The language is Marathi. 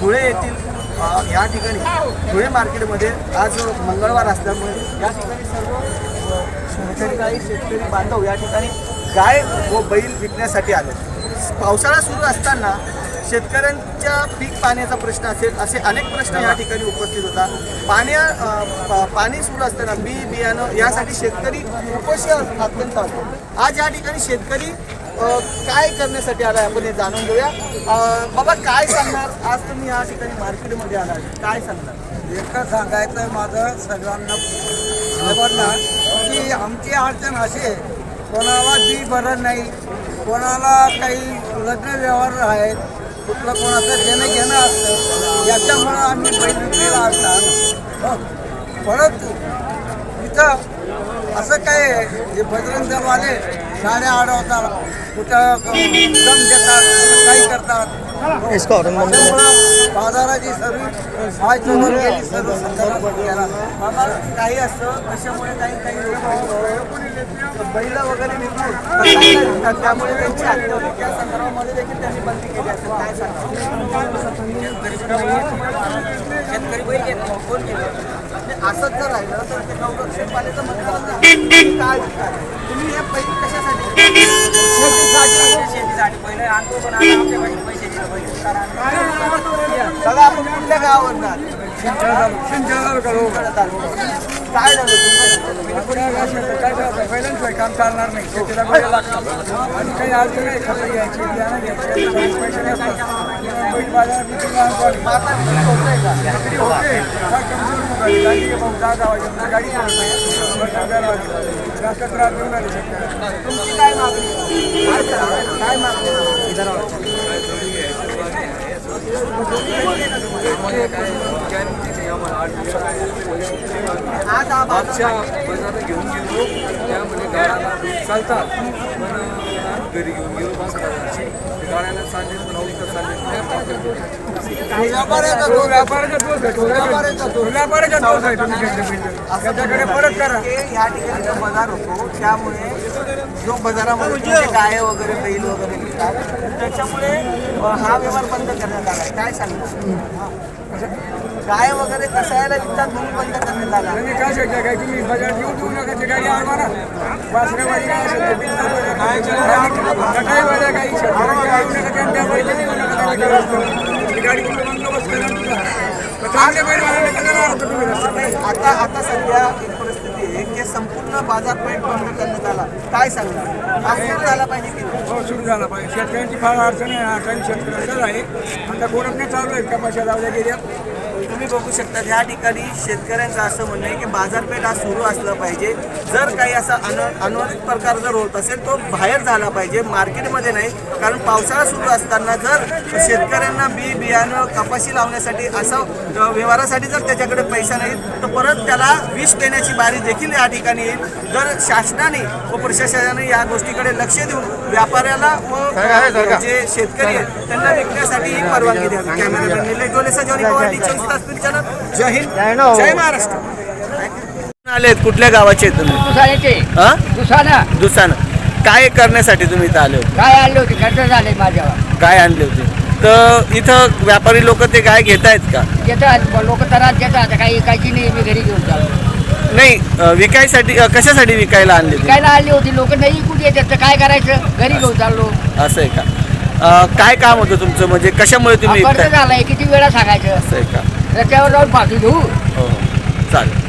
धुळे येथील या ठिकाणी धुळे मार्केटमध्ये आज मंगळवार असल्यामुळे या ठिकाणी सर्व शेतकरी गाई शेतकरी बांधव या ठिकाणी गाय व बैल विकण्यासाठी आले. पावसाळा सुरू असताना शेतकऱ्यांच्या पीक पाण्याचा प्रश्न असेल असे अनेक प्रश्न या ठिकाणी उपस्थित होता. पाण्या पाणी सुरू असताना बी बियाणं यासाठी शेतकरी उपशी अत्यंत असतो आज या ठिकाणी शेतकरी काय करण्यासाठी आलाय आपण हे जाणून घेऊया. बाबा काय सांगणार? आज तुम्ही या ठिकाणी मार्केटमध्ये आलात. काय सांगणार? एकच सांगायचं माझं सगळ्यांना सर्वांना की आमची अडचण अशी आहे कोणाला बी बरं नाही कोणाला काही लग्न व्यवहार आहेत कुठलं कोणाचं देणं घेणं असतं याच्यामुळं आम्ही बैल विक्रीला असतात हो. परंतु इथं असं काय हे बजरंग दलवाले साड्या अडवतात कुठं दम देतात कुठं काही करतात. त्यामुळं बाजाराची सर्व हाय सर्व काही असतं त्याच्यामुळे काही काही बैल वगैरे त्यामुळे त्यांची हत्या होते त्या संदर्भामध्ये देखील त्यांनी बंदी केली असेल काय सांगतात शेतकरी बैल कोण घेतो असंच जर राहिलं तर ते गौरक्षण पाण्याचं काय? तुम्ही हे बैल कशासाठी शेतीसाठी. पहिले आणतो पण आता आमच्याकडे पैसे. दादा आपण कुठल्या गावावर ना काय झालं? पहिल्यांदा काम चालणार नाही. शेतीला बैल लागतात. आणि काही अडचण आहे खतं घ्यायची बियाणं पैसे नसतात होते. गाडी नाही. जास्त त्रास देऊन राहिले शेतकऱ्याला. तुमची काय मागणी? काय करा? मागणी आज हा मागच्या बाजारात घेऊन गेलो. त्यामध्ये गाड्याला चालतात. पण घरी घेऊन गेलो पाच हजाराची गाड्याला चालले अवघड चालले दोष आहे. दोष आहे तुम्ही. त्याच्याकडे परत करा. या ठिकाणी जो बाजार होतो त्यामुळे जो बाजारामध्ये गाय वगैरे बैल वगैरे त्याच्यामुळे हा व्यवहार बंद करण्यात आला काय सांगतो गाय वगैरे कसायला विकतात म्हणून बंद करण्यात आला? तुम्ही काय शकता काय? तुम्ही बाजार घेऊ देऊ नका ते गाडी आणवा ना. वासरेवाली काय असेल ते बिनधास्त बाजार. सकाळी बाजार काही शेतकऱ्यांच्या येऊ नका त्यांच्या बैल देऊ नका त्यांनी व्यवस्था करा. ती गाडी कुठं बंदोबस्त करा तुमचा. तर चांगले बैल वाढवले का देणार होतं तुम्ही? रस्त्यात? आता आता सध्या एक परिस्थिती आहे की संपूर्ण बाजारपेठ बंद करण्यात आला. काय सांगणार? असं झाला पाहिजे की नाही? हो सुरू झाला पाहिजे. शेतकऱ्यांची फार अडचण आहे. हा काही शेतकऱ्यांचाच आहे. आता गोरखणे चालू आहेत. कपाशा लावल्या गेल्या. तुम्ही बघू शकता या ठिकाणी शेतकऱ्यांचं असं म्हणणं आहे की बाजारपेठ हा सुरू असलं पाहिजे. जर काही असा अन अनुवादित प्रकार जर होत असेल तो बाहेर झाला पाहिजे मार्केटमध्ये नाही. कारण पावसाळा सुरू असताना जर शेतकऱ्यांना बी बियाणं कपाशी लावण्यासाठी असं व्यवहारासाठी जर त्याच्याकडे पैसा नाही तर परत त्याला विष देण्याची बारी देखील या ठिकाणी येईल. जर शासनाने व प्रशासनाने या गोष्टीकडे लक्ष देऊन व्यापाऱ्याला व जे शेतकरी आहेत त्यांना विकण्यासाठी ही परवानगी द्यावी. कॅमेरामॅन निलेश डोले सजवणी पवार चॅनल जय हिंद. जय महाराष्ट्र. आलेत. कुठल्या गावाचे तुम्ही? हा? दुसानं. काय करण्यासाठी तुम्ही इथं आले होते? काय आणले होते? खर्च झाले माझ्यावर. काय आणले होते? तर इथं व्यापारी लोक ते गाय घेत आहेत का? येतात लोक त्रास देतात काही ऐकायची नाही. मी घरी घेऊन चाललो. नाही विकायसाठी कशासाठी विकायला आणले विकायला आणली होती. लोक नाही कुठे येतात. तर काय करायचं? घरी घेऊन चाललो. असं आहे का? काय काम होतं तुमचं? म्हणजे कशामुळे तुम्ही झालाय. किती वेळा सांगायचं? असं आहे का? रस्त्यावर जाऊन पाठी घेऊ हो हो चालेल